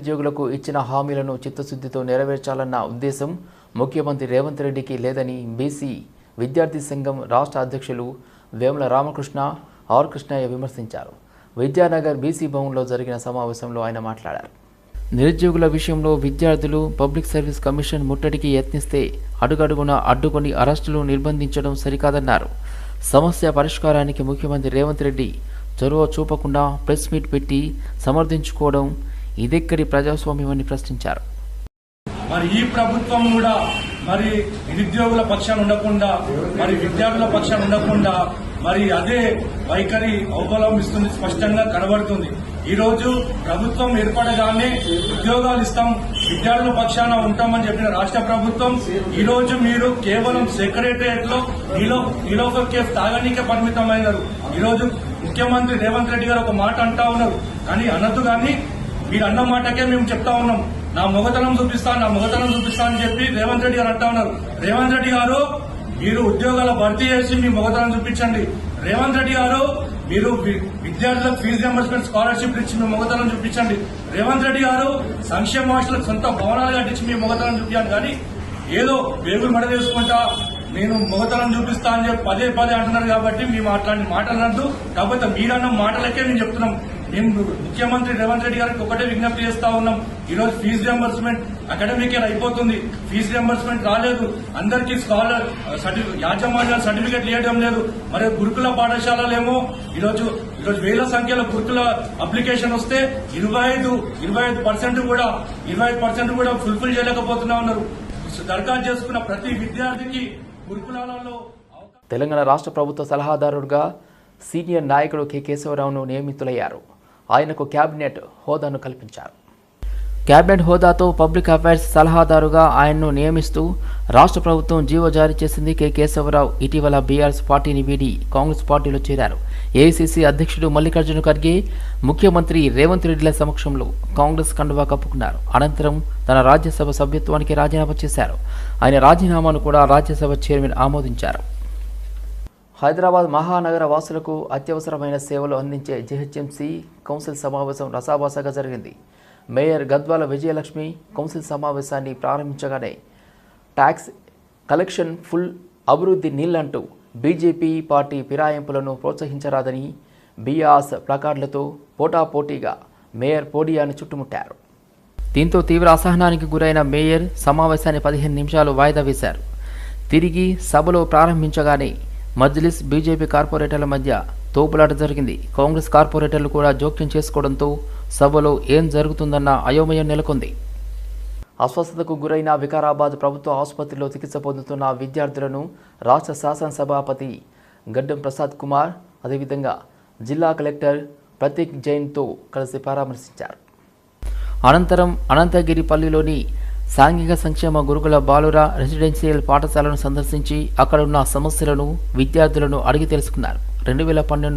నిరుద్యోగులకు ఇచ్చిన హామీలను చిత్తశుద్ధితో నెరవేర్చాలన్న ఉద్దేశం ముఖ్యమంత్రి రేవంత్ రెడ్డికి లేదని బీసీ విద్యార్థి సంఘం రాష్ట్ర అధ్యక్షులు వేముల రామకృష్ణ ఆర్ కృష్ణయ్య విమర్శించారు. విద్యానగర్ బీసీ భవన్లో జరిగిన సమావేశంలో ఆయన మాట్లాడారు. నిరుద్యోగుల విషయంలో విద్యార్థులు పబ్లిక్ సర్వీస్ కమిషన్ ముట్టడికి యత్నిస్తే అడుగడుగున అడ్డుకొని అరెస్టులు నిర్బంధించడం సరికాదన్నారు. సమస్య పరిష్కారానికి ముఖ్యమంత్రి రేవంత్ రెడ్డి చొరవ చూపకుండా ప్రెస్ మీట్ పెట్టి సమర్థించుకోవడం ఇదెక్కడి ప్రజాస్వామ్యమని ప్రశ్నించారు. మరి ఈ ప్రభుత్వం కూడా మరి నిరుద్యోగుల పక్షాన ఉండకుండా మరి విద్యార్థుల పక్షాన ఉండకుండా మరి అదే వైఖరి అవలంబిస్తుంది స్పష్టంగా కనబడుతుంది. ఈ రోజు ప్రభుత్వం ఏర్పడగానే ఉద్యోగాలు ఇస్తాం విద్యార్థుల పక్షాన ఉంటామని చెప్పిన రాష్ట్ర ప్రభుత్వం ఈ రోజు మీరు కేవలం సెక్రటరియట్లో నీలో నీలోఫర్ కేఫ్ తాగనీకే పరిమితమైనారు. ఈ రోజు ముఖ్యమంత్రి రేవంత్ రెడ్డి గారు ఒక మాట అంటా ఉన్నారు. కానీ అనద్దు కానీ మీరు అన్న మాటకే మేము చెప్తా ఉన్నాం. నా మొగతనం చూపిస్తాను నా మొగతనం చూపిస్తాను అని చెప్పి రేవంత్ రెడ్డి గారు అంటా ఉన్నారు. రేవంత్ రెడ్డి గారు మీరు ఉద్యోగాల భర్తీ చేసి మీ మొగతనం చూపించండి. రేవంత్ రెడ్డి గారు మీరు విద్యార్థులకు ఫీజు రియంబర్స్మెంట్ స్కాలర్షిప్ ఇచ్చి మీ మొగతనం చూపించండి. రేవంత్ రెడ్డి గారు సంక్షేమ హాస్టల్ సొంత భవనాలు కట్టించి మీ మొగతనం చూపించాను కానీ ఏదో వేగులు మెడ చేసుకుంటా నేను మొగతనం చూపిస్తా అని చెప్పి పదే పదే అంటున్నారు కాబట్టి మేము అట్లాంటి మాటలు అనద్దు. కాకపోతే మీరన్న మాటలకే మేము చెప్తున్నాం. మేము ముఖ్యమంత్రి రేవంత్ రెడ్డి గారికి ఒకటే విజ్ఞప్తి చేస్తా ఉన్నాం. ఈ రోజు ఫీజు రియంబర్స్మెంట్ అకాడమిక్ ఇయర్ అయిపోతుంది. ఫీజు రియంబర్స్మెంట్ రాలేదు. అందరికీ స్కాలర్ సర్టి- యాజమాన్యాలు సర్టిఫికేట్ ఇవ్వడం లేదు. మరి గురుకుల పాఠశాలలేమో ఈరోజు ఈరోజు వేల సంఖ్యలో గురుకుల అప్లికేషన్ వస్తే ఇరవై ఐదు ఇరవై ఐదు పర్సెంట్ కూడా ఇరవై ఐదు పర్సెంట్ కూడా ఫుల్ఫిల్ చేయలేకపోతున్నా ఉన్నారు. దరఖాస్తు చేసుకున్న ప్రతి విద్యార్థికి గురుకులాలలో తెలంగాణ రాష్ట్ర ప్రభుత్వ సలహాదారుడుగా సీనియర్ నాయకుడు కె. కేశవరావును నియమితులయ్యారు. ఆయనకు క్యాబినెట్ హోదాను కల్పించారు. క్యాబినెట్ హోదాతో పబ్లిక్ అఫైర్స్ సలహాదారుగా ఆయన్ను నియమిస్తూ రాష్ట్ర ప్రభుత్వం జీవో జారీ చేసింది కె. కేశవరావు. ఇటీవల బీఆర్ఎస్ పార్టీని వీడి కాంగ్రెస్ పార్టీలో చేరారు. ఏఐసీసీ అధ్యక్షుడు మల్లికార్జున ఖర్గే ముఖ్యమంత్రి రేవంత్ రెడ్డిల సమక్షంలో కాంగ్రెస్ కండువా కప్పుకున్నారు. అనంతరం తన రాజ్యసభ సభ్యత్వానికి రాజీనామా చేశారు. ఆయన రాజీనామాను కూడా రాజ్యసభ చైర్మన్ ఆమోదించారు. హైదరాబాద్ మహానగర వాసులకు అత్యవసరమైన సేవలు అందించే జిహెచ్ఎంసీ కౌన్సిల్ సమావేశం రసాభాసగా జరిగింది. మేయర్ గద్వాల విజయలక్ష్మి కౌన్సిల్ సమావేశాన్ని ప్రారంభించగానే ట్యాక్స్ కలెక్షన్ ఫుల్ అభివృద్ధి నీళ్ళంటూ బీజేపీ పార్టీ ఫిరాయింపులను ప్రోత్సహించరాదని బీఆర్స్ ప్లకార్డులతో పోటాపోటీగా మేయర్ పోడియాను చుట్టుముట్టారు. దీంతో తీవ్ర అసహనానికి గురైన మేయర్ సమావేశాన్ని పదిహేను నిమిషాలు వాయిదా వేశారు. తిరిగి సభలో ప్రారంభించగానే మజ్లిస్ బీజేపీ కార్పొరేటర్ల మధ్య తోపులాట జరిగింది. కాంగ్రెస్ కార్పొరేటర్లు కూడా జోక్యం చేసుకోవడంతో సభలో ఏం జరుగుతుందన్న అయోమయం నెలకొంది. అస్వస్థతకు గురైన వికారాబాద్ ప్రభుత్వ ఆసుపత్రిలో చికిత్స పొందుతున్న విద్యార్థులను రాష్ట్ర శాసనసభాపతి గడ్డం ప్రసాద్ కుమార్ అదేవిధంగా జిల్లా కలెక్టర్ ప్రతీక్ జైన్తో కలిసి పరామర్శించారు. అనంతరం అనంతగిరిపల్లిలోని సాంఘిక సంక్షేమ గురుకుల బాలుర రెసిడెన్షియల్ పాఠశాలను సందర్శించి అక్కడున్న సమస్యలను విద్యార్థులను అడిగి తెలుసుకున్నారు. రెండు వేల పన్నెండు